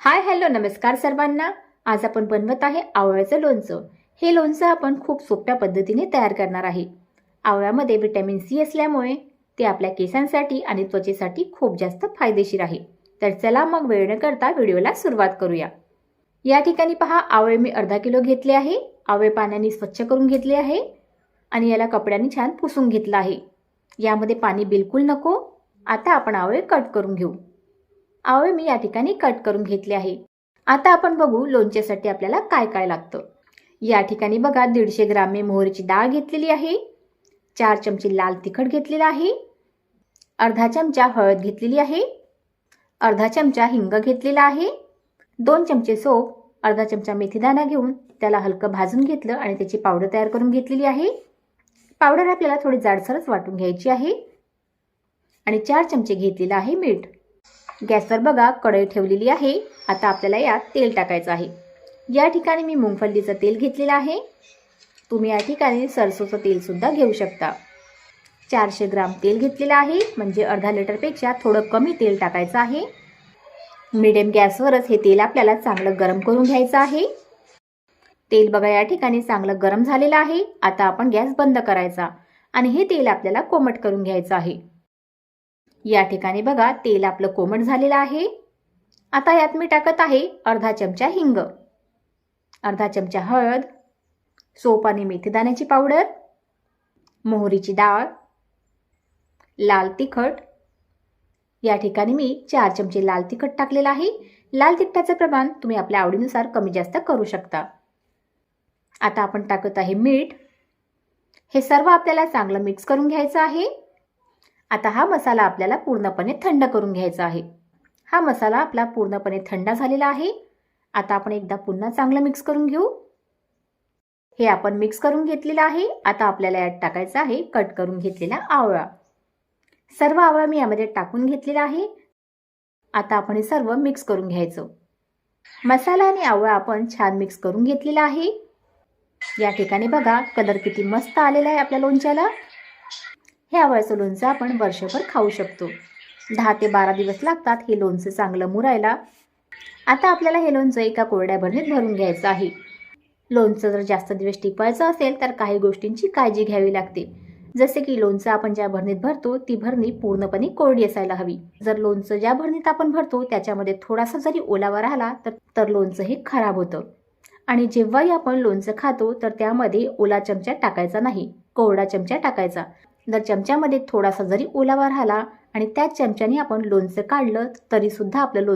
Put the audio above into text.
Hi hello नमस्कार सर्वांना. आज आपण बनवत आहे आवळ्याचं लोणचं. हे लोणचं आपण खूप सोप्या पद्धतीने तयार करणार आहे. आवळ्यामध्ये विटॅमिन सी असल्यामुळे ते आपल्या केसांसाठी आणि त्वचेसाठी खूप जास्त फायदेशीर आहे. तर चला मग वेळ न करता व्हिडिओला सुरुवात करूया. या ठिकाणी पहा आवळे मी अर्धा किलो घेतले आहे. आवळे पाण्याने स्वच्छ करून घेतले आहे. आणि याला कपड्याने छान पुसून घेतलं आहे. यामध्ये पाणी बिलकुल नको. आता आपण आवळे कट करून घेऊ. आवळे मी या ठिकाणी कट करून घेतले आहे. आता आपण बघू लोणच्यासाठी आपल्याला काय काय लागतं. या ठिकाणी बघा दीडशे ग्राम मी मोहरीची डाळ घेतलेली आहे. चार चमचे लाल तिखट घेतलेला आहे. अर्धा चमचा हळद घेतलेली आहे. अर्धा चमचा हिंग घेतलेला आहे. दोन चमचे सोप अर्धा चमचा मेथीदाणा घेऊन त्याला हलकं भाजून घेतलं आणि त्याची पावडर तयार करून घेतलेली आहे. पावडर आपल्याला थोडी जाडसरच वाटून घ्यायची आहे. आणि चार चमचे घेतलेलं आहे मीठ. गॅसवर बघा कढई ठेवलेली आहे. आता आपल्याला यात तेल टाकायचं आहे. या ठिकाणी मी मुंगफल्लीचं तेल घेतलेलं आहे. तुम्ही या ठिकाणी सरसोचं तेलसुद्धा घेऊ शकता. चारशे ग्राम तेल घेतलेलं आहे. म्हणजे अर्धा लिटरपेक्षा थोडं कमी तेल टाकायचं आहे. मिडियम गॅसवरच हे तेल आपल्याला चांगलं गरम करून घ्यायचं आहे. तेल बघा या ठिकाणी चांगलं गरम झालेलं आहे. आता आपण गॅस बंद करायचा आणि हे तेल आपल्याला कोमट करून घ्यायचं आहे. या ठिकाणी बघा तेल आपलं कोमट झालेलं आहे. आता यात मी टाकत आहे अर्धा चमचा हिंग अर्धा चमचा हळद सोप आणि मेथीदाण्याची पावडर मोहरीची डाळ लाल तिखट. या ठिकाणी मी चार चमचे लाल तिखट टाकलेलं आहे. लाल तिखटाचं प्रमाण तुम्ही आपल्या आवडीनुसार कमी जास्त करू शकता. आता आपण टाकत आहे मीठ. हे सर्व आपल्याला चांगलं मिक्स करून घ्यायचं आहे. आता हा मसाला आपल्याला पूर्णपणे थंड करून घ्यायचा आहे. हा मसाला आपला पूर्णपणे थंड झालेला आहे. आता आपण एकदा पुन्हा चांगलं मिक्स करून घेऊ. हे आपण मिक्स करून घेतलेलं आहे. आता आपल्याला यात टाकायचं आहे कट करून घेतलेला आवळा. सर्व आवळा मी यामध्ये टाकून घेतलेला आहे. आता आपण हे सर्व मिक्स करून घ्यायचं. मसाला आणि आवळा आपण छान मिक्स करून घेतलेला आहे. या ठिकाणी बघा कलर किती मस्त आलेला आहे आपल्या लोणच्याला. हे आवळ्याचं लोणचं आपण वर्षभर खाऊ शकतो. दहा ते बारा दिवस लागतात हे लोणचं चांगलं मुरायला. आता आपल्याला हे लोणचं एका कोरड्या भरणीत भरून घ्यायचं आहे. लोणचं जर जास्त दिवस टिकवायचं असेल तर काही गोष्टींची काळजी घ्यावी लागते. जसे की लोणचं आपण ज्या भरणीत भरतो ती भरणी पूर्णपणे कोरडी असायला हवी. जर लोणचं ज्या भरणीत आपण भरतो त्याच्यामध्ये थोडासा जरी ओलावा राहिला तर तर लोणचं हे खराब होतं. आणि जेव्हाही आपण लोणचं खातो तर त्यामध्ये ओला चमचा टाकायचा नाही कोरडा चमचा टाकायचा. जर चमच्यामध्ये थोडासा जरी ओलावा राहिला आणि त्याच चमच्याने आपण लोणचं काढलं तरीसुद्धा आपलं लोण